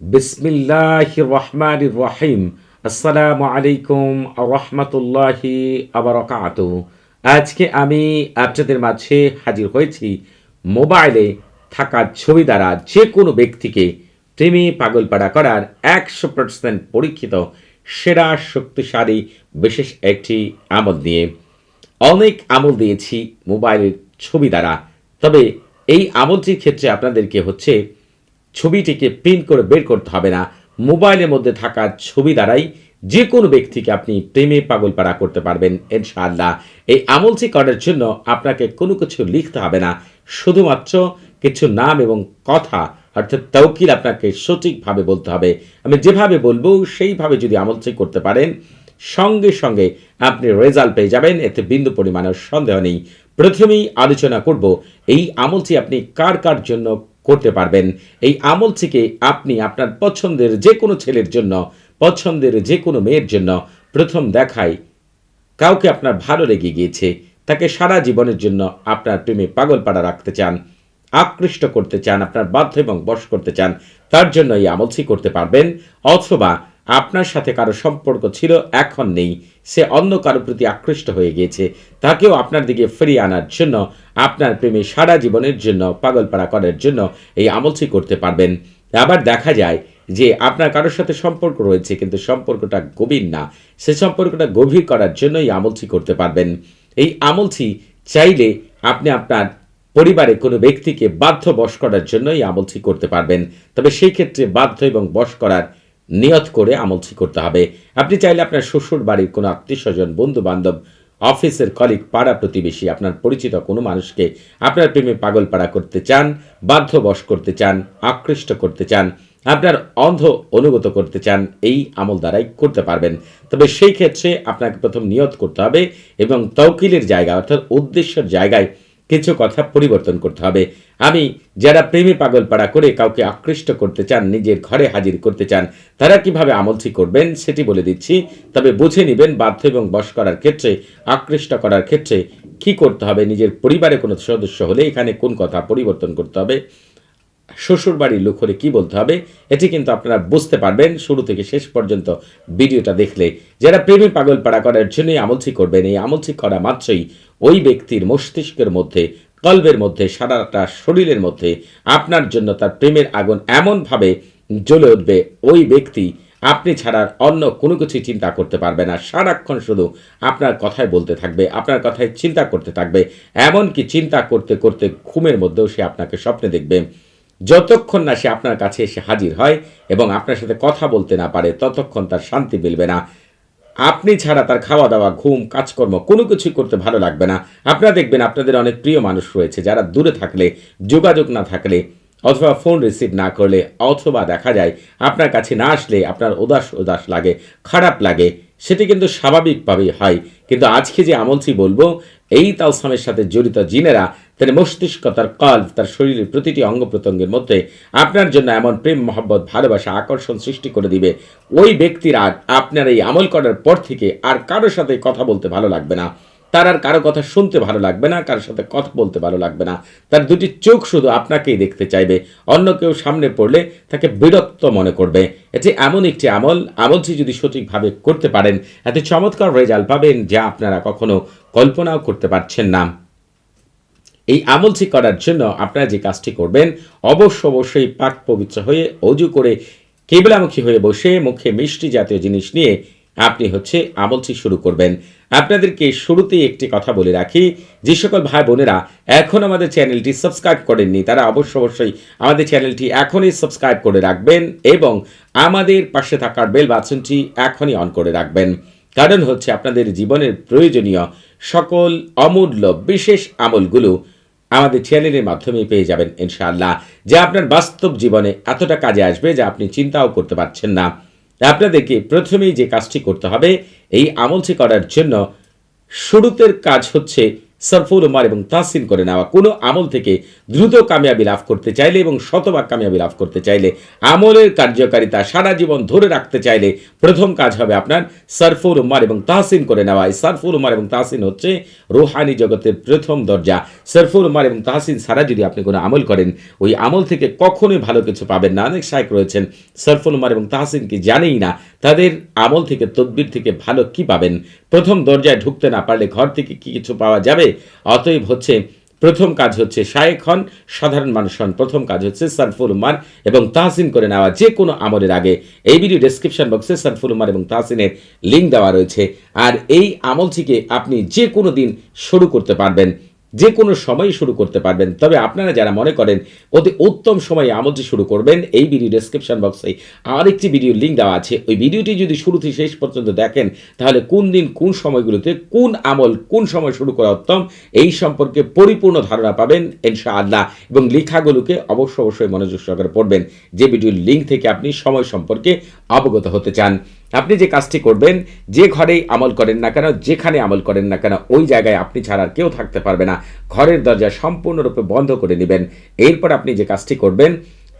রহমান রহিম আসসালামু আলাইকুম আজকে আমি আপনাদের মাঝে হাজির হয়েছি মোবাইলে থাকা ছবি দ্বারা যে কোনো ব্যক্তিকে প্রেমে পাগলপাড়া করার একশো পার্সেন্ট পরীক্ষিত, সেরা, শক্তিশালী, বিশেষ একটি আমল নিয়ে অনেক আমল দিয়েছি মোবাইলের ছবি দ্বারা। তবে এই আমলটির ক্ষেত্রে আপনাদেরকে হচ্ছে ছবিটিকে প্রিন্ট করে বের করতে হবে না। মোবাইলের মধ্যে থাকা ছবি দ্বারাই যে কোনো ব্যক্তিকে আপনি প্রেমে পাগলপাড়া করতে পারবেন, ইনশাআল্লাহ। এই আমলটি করার জন্য আপনাকে কোনো কিছু লিখতে হবে না। শুধুমাত্র কিছু নাম এবং কথা, অর্থাৎ তৌকিল আপনাকে সঠিকভাবে বলতে হবে। আমি যেভাবে বলব, সেইভাবে যদি আমলটি করতে পারেন, সঙ্গে সঙ্গে আপনি রেজাল্ট পেয়ে যাবেন। এতে বিন্দু পরিমাণের সন্দেহ নেই। প্রথমেই আলোচনা করব, এই আমলটি আপনি কার কার জন্য করতে পারবেন। এই আমল থেকে আপনি আপনার পছন্দের যে কোনো ছেলের জন্য, পছন্দের যে কোনো মেয়ের জন্য প্রথম দেখায় কাউকে আপনার ভালো লেগে গিয়েছে, তাকে সারা জীবনের জন্য আপনার প্রেমে পাগল পাড়া রাখতে চান, আকৃষ্ট করতে চান, আপনার বাধ্য এবং বশ করতে চান, তার জন্য এই আমলসি করতে পারবেন। অথবা আপনার সাথে কারও সম্পর্ক ছিল, এখন নেই। সে অন্য কারও প্রতি আকৃষ্ট হয়ে গিয়েছে। তাকেও আপনার দিকে ফিরিয়ে আনার জন্য, আপনার প্রেমে সারা জীবনের জন্য পাগলপাড়া করার জন্য এই আমলটি করতে পারবেন। আবার দেখা যায় যে আপনার কারোর সাথে সম্পর্ক রয়েছে, কিন্তু সম্পর্কটা গভীর না। সে সম্পর্কটা গভীর করার জন্য এই আমলটি করতে পারবেন। এই আমলটি চাইলে আপনি আপনার পরিবারে কোনো ব্যক্তিকে বাধ্য বশ করার জন্য এই আমলটি করতে পারবেন। তবে সেই ক্ষেত্রে বাধ্য এবং বশ করার নিয়ত করে আমলটি করতে হবে। আপনি চাইলে আপনার শ্বশুর বাড়ির কোনো আত্মীয় স্বজন বন্ধু বান্ধব অফিসের কলিগ পাড়া প্রতিবেশী, আপনার পরিচিত কোনো মানুষকে আপনার প্রেমে পাগল পাড়া করতে চান বাধ্য বশ করতে চান, আকৃষ্ট করতে চান, আপনার অন্ধ অনুগত করতে চান, এই আমল দ্বারাই করতে পারবেন। তবে সেই ক্ষেত্রে আপনাকে প্রথম নিয়ত করতে হবে এবং তৌকিলের জায়গা অর্থাৎ উদ্দেশ্যের জায়গায় কিছু কথা পরিবর্তন করতে হবে। আমি যারা প্রেমে পাগল পাড়া করে কাউকে আকৃষ্ট করতে চান, নিজের ঘরে হাজির করতে চান, তারা কীভাবে আমলটি করবেন সেটি বলে দিচ্ছি। তবে বুঝে নেবেন, বাধ্য এবং বশ করার ক্ষেত্রে, আকৃষ্ট করার ক্ষেত্রে কি করতে হবে, নিজের পরিবারে কোনো সদস্য হলে এখানে কোন কথা পরিবর্তন করতে হবে? শ্বশুর বাড়ির লোক হলে কী বলতে হবে? এটি কিন্তু আপনারা বুঝতে পারবেন। শুরু থেকে শেষ পর্যন্ত ভিডিওটা দেখলে যারা প্রেমী পাগল পাড়া করার জন্যই আমলছি করবেন, এই আমলছি করা মাত্রই ওই ব্যক্তির মস্তিষ্কের মধ্যে কল্বের মধ্যে, সারাটা শরীরের মধ্যে আপনার জন্য তার প্রেমের আগুন এমনভাবে জ্বলে উঠবে, ওই ব্যক্তি আপনি ছাড়ার অন্য কোনো কিছু চিন্তা করতে পারবে না। সারাক্ষণ শুধু আপনার কথায় বলতে থাকবে, আপনার কথায় চিন্তা করতে থাকবে। এমনকি চিন্তা করতে করতে ঘুমের মধ্যেও সে আপনাকে স্বপ্নে দেখবে। যতক্ষণ না সে আপনার কাছে এসে হাজির হয় এবং আপনার সাথে কথা বলতে না পারে, ততক্ষণ তার শান্তি মিলবে না। আপনি ছাড়া তার খাওয়া দাওয়া, ঘুম, কাজকর্ম, কোনো কিছুই করতে ভালো লাগবে না। আপনারা দেখবেন আপনাদের অনেক প্রিয় মানুষ রয়েছে যারা দূরে থাকলে, যোগাযোগ না থাকলে অথবা ফোন রিসিভ না করলে অথবা দেখা যায় আপনার কাছে না আসলে আপনার উদাস উদাস লাগে, খারাপ লাগে, সেটি কিন্তু স্বাভাবিকভাবেই হয়। কিন্তু আজকে যে আমলটি বলব, এই তালসামের সাথে জড়িত জিনেরা তার মস্তিষ্ক তার কল্প তার শরীরের প্রতিটি অঙ্গ প্রত্যঙ্গের মধ্যে আপনার জন্য এমন প্রেম, মহব্বত, ভালোবাসা, আকর্ষণ সৃষ্টি করে দিবে। ওই ব্যক্তির আর আপনার এই আমল করার পর থেকে আর কারোর সাথে কথা বলতে ভালো লাগবে না। তার আর কারও কথা শুনতে ভালো লাগবে না কারোর সাথে কথা বলতে ভালো লাগবে না। তার দুটি চোখ শুধু আপনাকেই দেখতে চাইবে, অন্য কেউ সামনে পড়লে তাকে বিরক্ত মনে করবে। এটি এমন একটি আমল, আমলটি যদি সঠিকভাবে করতে পারেন, এতে চমৎকার রেজাল্ট পাবেন যা আপনারা কখনো কল্পনাও করতে পারছেন না। এই আমলটি করার জন্য আপনারা যে কাজটি করবেন, অবশ্য অবশ্যই পাক পবিত্র হয়ে অজু করে কেবলামুখী হয়ে বসে মুখে মিষ্টি জাতীয় জিনিস নিয়ে আপনি হচ্ছে আমলটি শুরু করবেন। আপনাদেরকে শুরুতেই একটি কথা বলে রাখি, যে সকল ভাই বোনেরা এখন আমাদের চ্যানেলটি সাবস্ক্রাইব করেননি, তারা অবশ্য অবশ্যই আমাদের চ্যানেলটি এখনই সাবস্ক্রাইব করে রাখবেন এবং আমাদের পাশে থাকার বেল বাটনটি এখনই অন করে রাখবেন। কারণ হচ্ছে আপনাদের জীবনের প্রয়োজনীয় সকল অমূল্য, বিশেষ আমলগুলো আমাদের চ্যানেলের মাধ্যমে পেয়ে যাবেন ইনশাআল্লাহ। যা আপনার বাস্তব জীবনে এতটা কাজে আসবে যা আপনি চিন্তাও করতে পারছেন না। আপনাদেরকে প্রথমেই যে কাজটি করতে হবে এই আমলটি করার জন্য শুরুতের কাজ হচ্ছে সরফুল উমার এবং তাসিন করে নেওয়া। কোনো আমল থেকে দ্রুত কামিয়াবি লাভ করতে চাইলে এবং শতভাগ কামিয়াবি লাভ করতে চাইলে আমলের কার্যকারিতা সারা জীবন ধরে রাখতে চাইলে প্রথম কাজ হবে আপনার সরফুল উমার এবং তাহসিন করে নেওয়া। এই সরফুল উমার এবং তাহসিন হচ্ছে রোহানি জগতের প্রথম দরজা। সরফুল উমার এবং তাহসিন ছাড়া যদি আপনি কোনো আমল করেন, ওই আমল থেকে কখনোই ভালো কিছু পাবেন না। অনেক শায়ক রয়েছেন, সরফুল উমার এবং তাহসিন কি জানেই না, তাদের আমল থেকে, তদবির থেকে ভালো কি পাবেন? প্রথম দরজায় ঢুকতে না পারলে ঘর থেকে কি কিছু পাওয়া যাবে? অতএব হচ্ছে প্রথম কাজ হচ্ছে শায়েক হন, সাধারণ মানুষ হন। প্রথম কাজ হচ্ছে সারফুল উমান এবং তাহসিন করে নেওয়া। যে কোনো আমলের আগে এই ভিডিও ডেসক্রিপশন বক্সে সারফুল উমান এবং তাহসিনের লিঙ্ক দেওয়া রয়েছে। আর এই আমলটিকে আপনি যে কোনো দিন শুরু করতে পারবেন। যে কোনো সময় শুরু করতে পারবেন। তবে আপনারা যারা মনে করেন অতি উত্তম সময়ে আমলটি শুরু করবেন, এই ভিডিও ডেসক্রিপশন বক্সে আরেকটি ভিডিও লিঙ্ক দেওয়া আছে। ওই ভিডিওটি যদি শুরু থেকে শেষ পর্যন্ত দেখেন, তাহলে কোন দিন কোন সময়গুলোতে কোন আমল কোন সময় শুরু করা উত্তম, এই সম্পর্কে পরিপূর্ণ ধারণা পাবেন ইনশাআল্লাহ। এবং লেখাগুলোকে অবশ্য অবশ্যই মনোযোগ সহকারে পড়বেন। যে ভিডিওর লিঙ্ক থেকে আপনি সময় সম্পর্কে অবগত হতে চান। আপনি যে কাজটি করবেন, যে ঘরেই আমল করেন না কেন, যেখানে আমল করেন না কেন, ওই জায়গায় আপনি ছাড়া আর কেউ থাকতে পারবে না। ঘরের দরজা সম্পূর্ণরূপে বন্ধ করে নেবেন। এরপর আপনি যে কাজটি করবেন,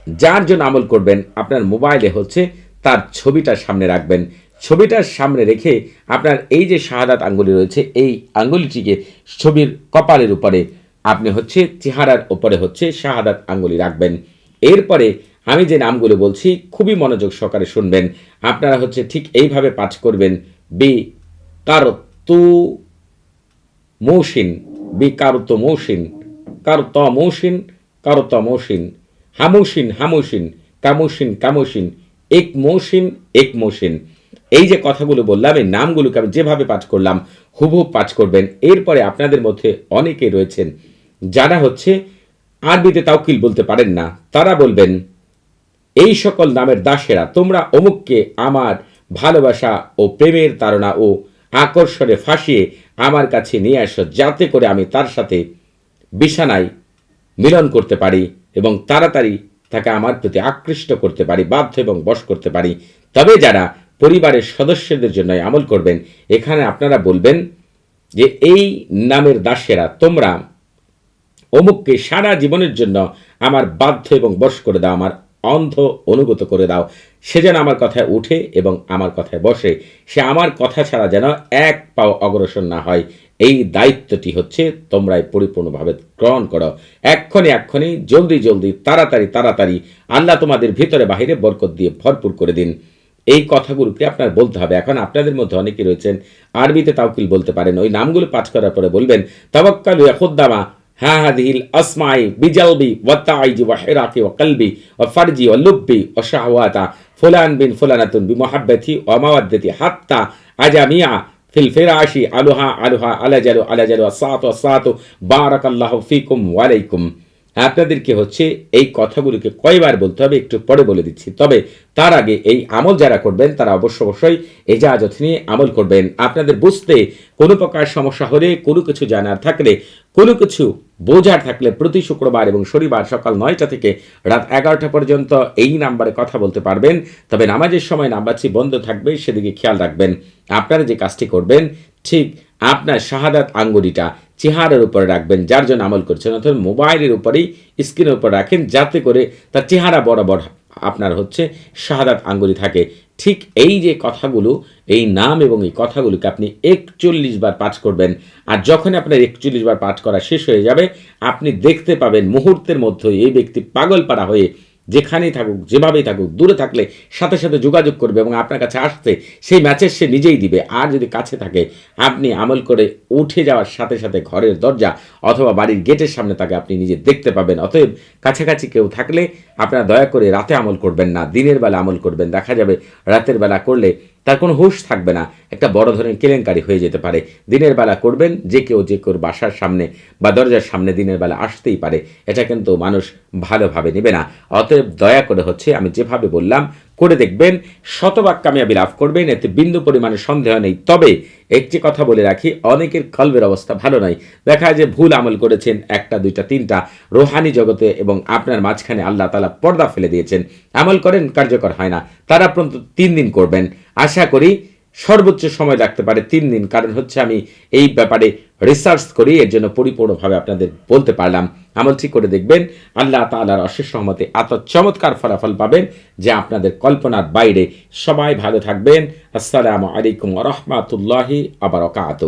যার জন্য আমল করবেন, আপনার মোবাইলে হচ্ছে তার ছবিটা সামনে রাখবেন। ছবিটার সামনে রেখে আপনার এই যে শাহাদাত আঙ্গুলি রয়েছে, এই আঙ্গুলিটিকে ছবির কপালের উপরে আপনি হচ্ছে চেহারার উপরে হচ্ছে শাহাদাত আঙ্গুলি রাখবেন। এরপরে আমি যে নামগুলো বলছি, খুবই মনোযোগ সহকারে শুনবেন। আপনারা হচ্ছে ঠিক এইভাবে পাঠ করবেন, বি কারতু মৌসিন, বি কারত মৌসিন কারত মৌসিন কারত মৌসিন, হামুসিন হামুসিন, কামুসিন কামুসিন, এক মৌসিন এক মৌসিন। এই যে কথাগুলো বললাম, এই নামগুলোকে আমি যেভাবে পাঠ করলাম, হুবহু পাঠ করবেন। এরপরে আপনাদের মধ্যে অনেকে রয়েছেন, যারা হচ্ছে আরবিতে তাউকিল বলতে পারেন না, তারা বলবেন এই সকল নামের দাসেরা, তোমরা অমুককে আমার ভালোবাসা ও প্রেমের তাড়না ও আকর্ষণে ফাঁসিয়ে আমার কাছে নিয়ে আসো, যাতে করে আমি তার সাথে বিছানায় মিলন করতে পারি এবং তাড়াতাড়ি তাকে আমার প্রতি আকৃষ্ট করতে পারি, বাধ্য এবং বশ করতে পারি। তবে যারা পরিবারের সদস্যদের জন্য আমল করবেন, এখানে আপনারা বলবেন যে, এই নামের দাসেরা, তোমরা অমুককে সারা জীবনের জন্য আমার বাধ্য এবং বশ করে দাও, আমার অন্ধ অনুগত করে দাও। সে যেন আমার কথায় উঠে এবং আমার কথায় বসে। সে আমার কথা ছাড়া যেন এক পাও অগ্রসর না হয়। এই দায়িত্বটি হচ্ছে তোমরাই পরিপূর্ণভাবে গ্রহণ করো। এক্ষণে এক্ষণে, জলদি জলদি, তাড়াতাড়ি তাড়াতাড়ি আল্লাহ তোমাদের ভিতরে বাহিরে বরকত দিয়ে ভরপুর করে দিন। এই কথাগুলোকে আপনার বলতে হবে। এখন আপনাদের মধ্যে অনেকে রয়েছেন। আরবিতে তাওকিল বলতে পারেন। ওই নামগুলো পাঠ করার পরে বলবেন তাবাক্কালু ها هذه الأصمع بجلبي والتعيج وحراقي وقلبي وفرجي ولبي وشهواتا. فلان بن فلانة بمحبتي ومودتي. حتى أجميع في الفراش علها علها على جلو على جلو. الصعة والصعة بارك الله فيكم وعليكم. আপনাদেরকে হচ্ছে এই কথাগুলোকে কয়বার বলতে হবে, একটু পরে বলে দিচ্ছি। তবে তার আগে এই আমল যারা করবেন, তারা অবশ্য অবশ্যই এই এজাজত নিয়ে আমল করবেন। আপনাদের বুঝতে কোনো প্রকার সমস্যা হলে, কোনো কিছু জানার থাকলে, কোনো কিছু বোঝার থাকলে প্রতি শুক্রবার এবং শনিবার সকাল নয়টা থেকে রাত এগারোটা পর্যন্ত এই নাম্বারে কথা বলতে পারবেন। তবে নামাজের সময় নাম্বারটি বন্ধ থাকবে, সেদিকে খেয়াল রাখবেন। আপনারা যে কাজটি করবেন, ঠিক আপনার শাহাদাত আঙ্গুলিটা চেহারার উপরে রাখবেন, যার জন্য আমল করছেন অর্থাৎ মোবাইলের উপরেই স্ক্রিনের উপর রাখেন, যাতে করে তার চেহারা বরাবর আপনার হচ্ছে শাহাদাত আঙ্গুলি থাকে। ঠিক এই যে কথাগুলো, এই নাম এবং এই কথাগুলোকে আপনি একচল্লিশ বার পাঠ করবেন, আর যখন আপনার একচল্লিশ বার পাঠ করা শেষ হয়ে যাবে, আপনি দেখতে পাবেন মুহূর্তের মধ্যে এই ব্যক্তি পাগল পাড়া হয়ে যেখানেই থাকুক, যেভাবেই থাকুক, দূরে থাকলে সাথে সাথে যোগাযোগ করবে এবং আপনার কাছে আসতে সেই ম্যাচের সে নিজেই দিবে। আর যদি কাছে থাকে, আপনি আমল করে উঠে যাওয়ার সাথে সাথে ঘরের দরজা অথবা বাড়ির গেটের সামনে তাকে আপনি নিজে দেখতে পাবেন। অতএব কাছাকাছি কেউ থাকলে আপনারা দয়া করে রাতে আমল করবেন না, দিনের বেলা আমল করবেন। দেখা যাবে রাতের বেলা করলে তার কোনো হুশ থাকবে না। একটা বড় ধরনের কেলেঙ্কারি হয়ে যেতে পারে। দিনের বেলা করবেন, যে কেউ যে কেউ বাসার সামনে বা দরজার সামনে দিনের বেলা আসতেই পারে। এটা কিন্তু মানুষ ভালোভাবে নেবে না। অতএব দয়া করে হচ্ছে, আমি যেভাবে বললাম করে দেখবেন, শতভাগ কামিয়াবি লাভ করবেন, এতে বিন্দু পরিমাণে সন্দেহ নেই। তবে একটি কথা বলে রাখি, অনেকের কলবের অবস্থা ভালো নয় দেখা যায় যে ভুল আমল করেছেন, একটা, দুইটা, তিনটা, রোহানি জগতে এবং আপনার মাঝখানে আল্লাহ তালা পর্দা ফেলে দিয়েছেন। আমল করেন, কার্যকর হয় না। তারা পর্যন্ত তিন দিন করবেন। আশা করি সর্বোচ্চ সময় লাগতে পারে তিন দিন। কারণ হচ্ছে আমি এই ব্যাপারে রিসার্চ করি, এর জন্য পরিপূর্ণভাবে আপনাদের বলতে পারলাম। আমল ঠিক করে দেখবেন। আল্লাহ তালার অশেষ সহমতে এত চমৎকার ফলাফল পাবেন যে আপনাদের কল্পনার বাইরে সবাই ভালো থাকবেন। আসসালামু আলাইকুম রহমাতুল্লাহি আবরকাত